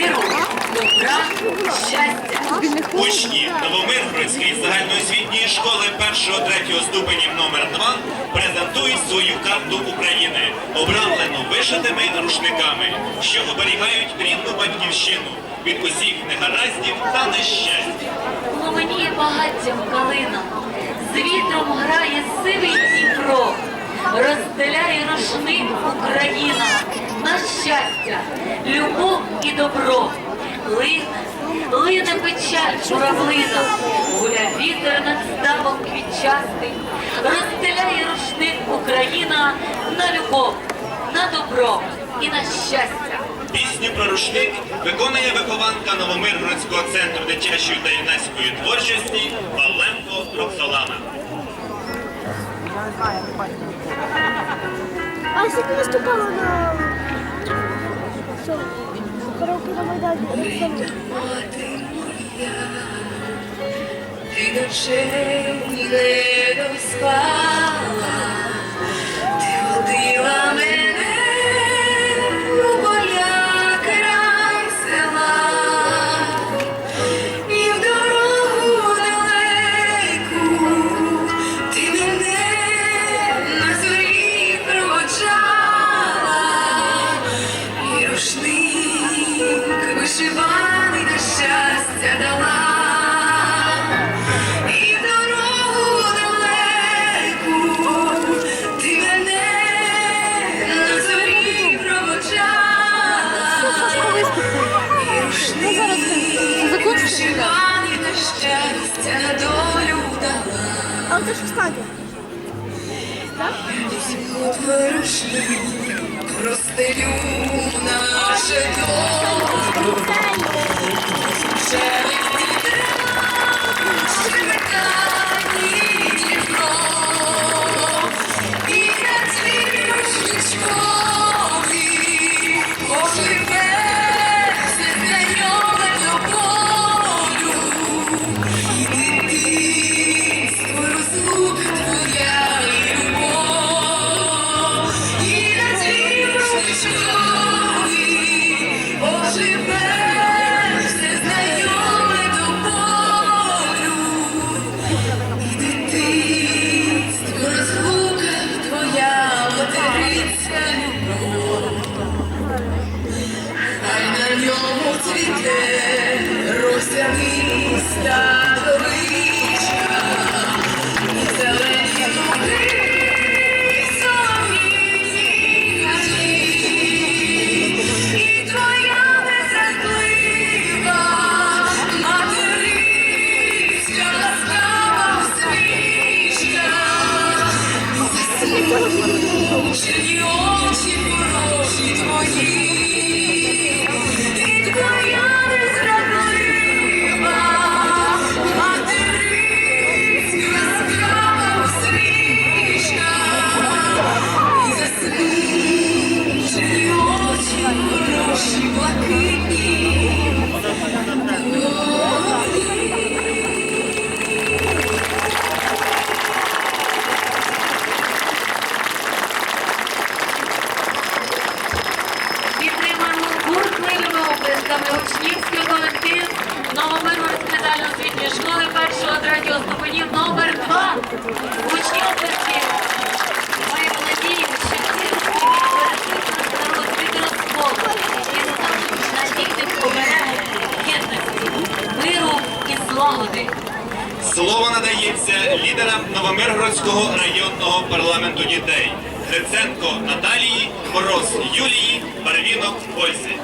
миру, добра, щастя. Учні Новомиргородської загальноосвітньої школи 1-3 ступенів номер 2 презентують свою карту України, обравлену вишитими рушниками, що оберігають рідну батьківщину від усіх негараздів та нещастя. Ломаніє багаттям калина, з вітром грає сивий Дніпро, розділяє рушник Україна на щастя, любов і добро. Лине, лине печаль журавлина, гуля вітер над ставом квітчастий, розстеляє рушник Україна на любов, на добро і на щастя. Пісню про рушник виконує вихованка Новомиргородського центру дитячої та юнацької творчості Павленко Роксолана. А если бы выступала на что, караоке на Майдане, Александр? Ти ночей не доспала, І рушник вишиваний на щастя на долю дала. А вот это что стадия? От вирушник простелю наше долю. Ньому цвіте розтягниста горичка. І твоя незрадлива материнська ласкава усмішка. Засмучені очі порожні твої. Бурхливими оплесками учнівський колектив Новомиргородської загальноосвітньої школи першого третього ступенів номер 2 Учні оплески. Ми надіємо, що народ від розколу і стануть надійним оберегом єдності, миру і злагоди. Слово надається лідерам Новомиргородського районного парламенту дітей Гриценко Наталії, Мороз Юлії, Барвінок Ользі.